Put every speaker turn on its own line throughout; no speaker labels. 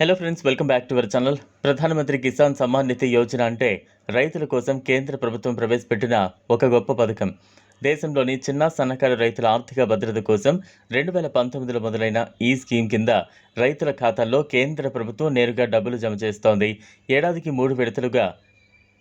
Hello friends welcome back to our channel Pradhan Mantri Kisan Samman Nidhi Yojana అంటే రైతుల కోసం కేంద్ర ప్రభుత్వం ప్రవేశపెట్టిన ఒక గొప్ప పథకం. దేశంలోని చిన్న సన్నకారు రైతుల ఆర్థిక భద్రత కోసం రెండు వేల పంతొమ్మిదిలో మొదలైన ఈ స్కీమ్ కింద రైతుల ఖాతాల్లో కేంద్ర ప్రభుత్వం నేరుగా డబ్బులు జమ చేస్తోంది. ఏడాదికి మూడు విడతలుగా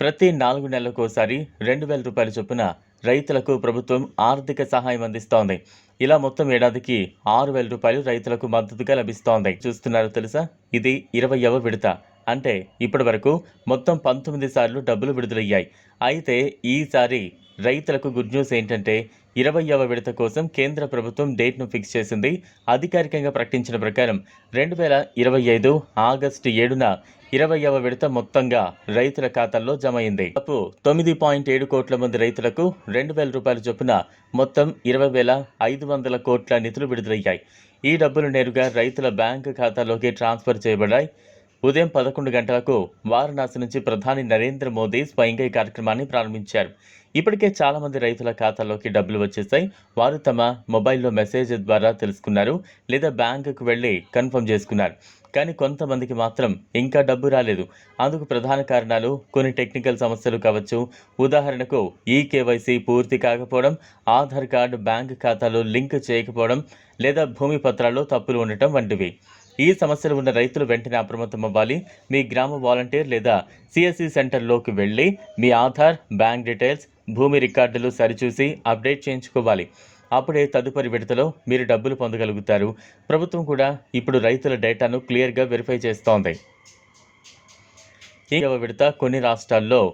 ప్రతి నాలుగు నెలలకోసారి రెండు వేల రూపాయల చొప్పున రైతులకు ప్రభుత్వం ఆర్థిక సహాయం అందిస్తోంది. ఇలా మొత్తం ఏడాదికి ఆరు వేల రూపాయలు రైతులకు మద్దతుగా లభిస్తోంది. చూస్తున్నారో తెలుసా? ఇది ఇరవయవ విడత. అంటే ఇప్పటి వరకు మొత్తం పంతొమ్మిది సార్లు డబ్బులు విడుదలయ్యాయి. అయితే ఈసారి రైతులకు గుడ్ న్యూస్ ఏంటంటే ఇరవయవ విడత కోసం కేంద్ర ప్రభుత్వం డేట్ను ఫిక్స్ చేసింది. అధికారికంగా ప్రకటించిన ప్రకారం రెండు వేల ఇరవై ఐదు ఆగస్టు ఏడున ఇరవయవ విడత మొత్తంగా రైతుల ఖాతాల్లో జమ అయింది. అప్పు తొమ్మిది పాయింట్ ఏడు కోట్ల మంది రైతులకు రెండు వేల రూపాయల చొప్పున మొత్తం ఇరవై వేల ఐదు వందల కోట్ల నిధులు విడుదలయ్యాయి. ఈ డబ్బులు నేరుగా రైతుల బ్యాంకు ఖాతాలోకి ట్రాన్స్ఫర్ చేయబడ్డాయి. ఉదయం పదకొండు గంటలకు వారణాసి నుంచి ప్రధాని నరేంద్ర మోదీ స్వయంగా ఈ కార్యక్రమాన్ని ప్రారంభించారు. ఇప్పటికే చాలామంది రైతుల ఖాతాలోకి డబ్బులు వచ్చేసాయి. వారు తమ మొబైల్లో మెసేజ్ ద్వారా తెలుసుకున్నారు లేదా బ్యాంకుకు వెళ్ళి కన్ఫర్మ్ చేసుకున్నారు. కానీ కొంతమందికి మాత్రం ఇంకా డబ్బు రాలేదు. అందుకు ప్రధాన కారణాలు కొన్ని టెక్నికల్ సమస్యలు కావచ్చు. ఉదాహరణకు ఈ కేవైసీ పూర్తి కాకపోవడం ఆధార్ కార్డు బ్యాంక్ ఖాతాలో లింక్ చేయకపోవడం లేదా భూమి పత్రాల్లో తప్పులు ఉండటం వంటివి. ఈ సమస్యలు ఉన్న రైతులు వెంటనే అప్రమత్తం అవ్వాలి. మీ గ్రామ వాలంటీర్ లేదా సిఎస్సి సెంటర్లోకి వెళ్ళి మీ ఆధార్ బ్యాంక్ డీటెయిల్స్ భూమి రికార్డులు సరిచూసి అప్డేట్ చేయించుకోవాలి. అప్పుడే తదుపరి విడతలో మీరు డబ్బులు పొందగలుగుతారు. ప్రభుత్వం కూడా ఇప్పుడు రైతుల డేటాను క్లియర్గా వెరిఫై చేస్తోంది. ఈ విడత కొన్ని రాష్ట్రాల్లో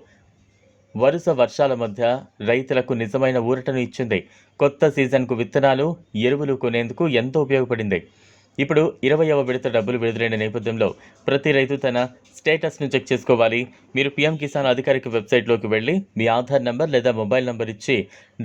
వరుస వర్షాల మధ్య రైతులకు నిజమైన ఊరటను ఇచ్చింది. కొత్త సీజన్కు విత్తనాలు ఎరువులు కొనేందుకు ఎంతో ఉపయోగపడింది. ఇప్పుడు ఇరవైవ విడత డబ్బులు విడుదలైన నేపథ్యంలో ప్రతి రైతు తన స్టేటస్ను చెక్ చేసుకోవాలి. మీరు పీఎం కిసాన్ అధికారిక వెబ్సైట్లోకి వెళ్ళి మీ ఆధార్ నంబర్ లేదా మొబైల్ నంబర్ ఇచ్చి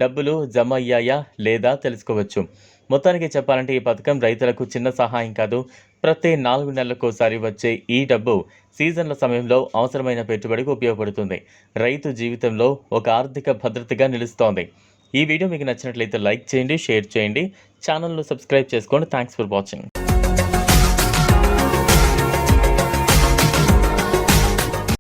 డబ్బులు జమ అయ్యాయా లేదా తెలుసుకోవచ్చు. మొత్తానికి చెప్పాలంటే ఈ పథకం రైతులకు చిన్న సహాయం కాదు. ప్రతి నాలుగు నెలలకోసారి వచ్చే ఈ డబ్బు సీజన్ల సమయంలో అవసరమైన పెట్టుబడికి ఉపయోగపడుతుంది. రైతు జీవితంలో ఒక ఆర్థిక భద్రతగా నిలుస్తోంది. ఈ వీడియో మీకు నచ్చినట్లయితే లైక్ చేయండి షేర్ చేయండి. ఛానల్ను సబ్స్క్రైబ్ చేసుకోండి థ్యాంక్స్ ఫర్ వాచింగ్.